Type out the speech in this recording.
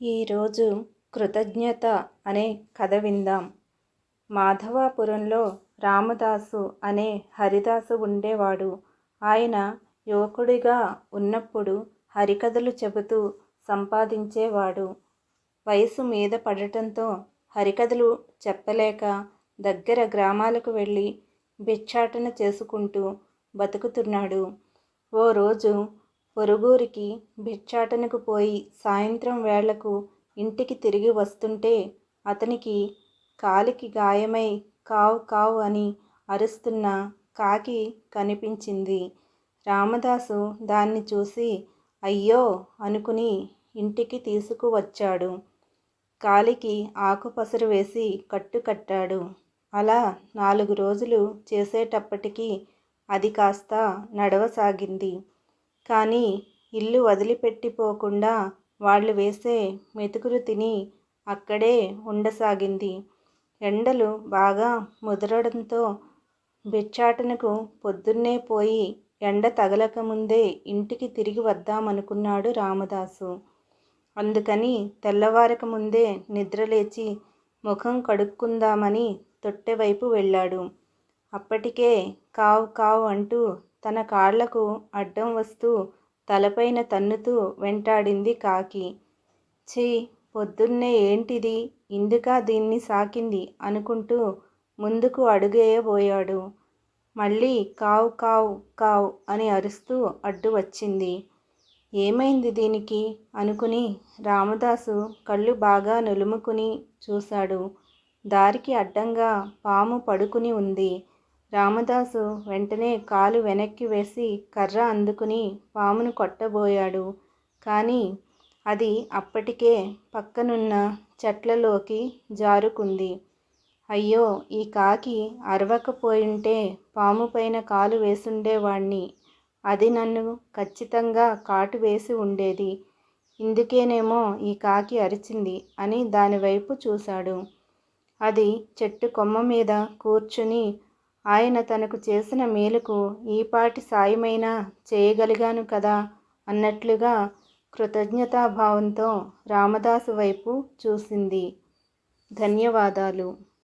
ఈరోజు కృతజ్ఞత అనే కథ విందాం. మాధవాపురంలో రామదాసు అనే హరిదాసు ఉండేవాడు. ఆయన యువకుడిగా ఉన్నప్పుడు హరికథలు చెబుతూ సంపాదించేవాడు. వయసు మీద పడటంతో హరికథలు చెప్పలేక దగ్గర గ్రామాలకు వెళ్ళి భిక్షాటన చేసుకుంటూ బతుకుతున్నాడు. ఓ రోజు పొరుగురికి భిక్షాటనకు పోయి సాయంత్రం వేళకు ఇంటికి తిరిగి వస్తుంటే అతనికి కాలికి గాయమై కావు కావు అని అరుస్తున్న కాకి కనిపించింది. రామదాసు దాన్ని చూసి అయ్యో! అనుకుని ఇంటికి తీసుకువచ్చాడు కాలికి ఆకుపసరు వేసి కట్టు కట్టాడు. అలా నాలుగు రోజులు చేసేటప్పటికీ అది కాస్త నడవసాగింది. కానీ ఇల్లు వదిలిపెట్టిపోకుండా వాళ్ళు వేసే మెతుకులు తిని అక్కడే ఉండసాగింది. ఎండలు బాగా ముదరడంతో బిచ్చాటనకు పొద్దున్నే పోయి ఎండ తగలకముందే ఇంటికి తిరిగి వద్దామనుకున్నాడు రామదాసు. అందుకని తెల్లవారక ముందే నిద్రలేచి ముఖం కడుక్కుందామని తొట్టెవైపు వెళ్ళాడు. అప్పటికే కావు కావు అంటూ తన కాళ్ళకు అడ్డం వస్తూ తలపైన తన్నుతూ వెంటాడింది కాకి. ఛీ పొద్దున్నే ఏంటిది? ఇందుకా దీన్ని సాకింది అనుకుంటూ ముందుకు అడుగేయబోయాడు. మళ్ళీ కావు కావు కావు అని అరుస్తూ అడ్డు వచ్చింది. ఏమైంది దీనికి? అనుకుని రామదాసు కళ్ళు బాగా నులుముకుని చూశాడు. దారికి అడ్డంగా పాము పడుకుని ఉంది. రామదాసు వెంటనే కాలు వెనక్కి వేసి కర్ర అందుకుని పామును కొట్టబోయాడు. కానీ అది అప్పటికే పక్కనున్న చెట్లలోకి జారుకుంది. అయ్యో ఈ కాకి అరవకపోయింటే పాము పైన కాలు వేసుండేవాణ్ణి. అది నన్ను ఖచ్చితంగా కాటు వేసి ఉండేది. ఇందుకేనేమో ఈ కాకి అరిచింది అని దానివైపు చూశాడు. అది చెట్టు కొమ్మ మీద కూర్చుని ఆయన తనకు చేసిన మేలుకు ఈపాటి సాయమైనా చేయగలిగాను కదా అన్నట్లుగా కృతజ్ఞతాభావంతో రామదాసు వైపు చూసింది. ధన్యవాదాలు.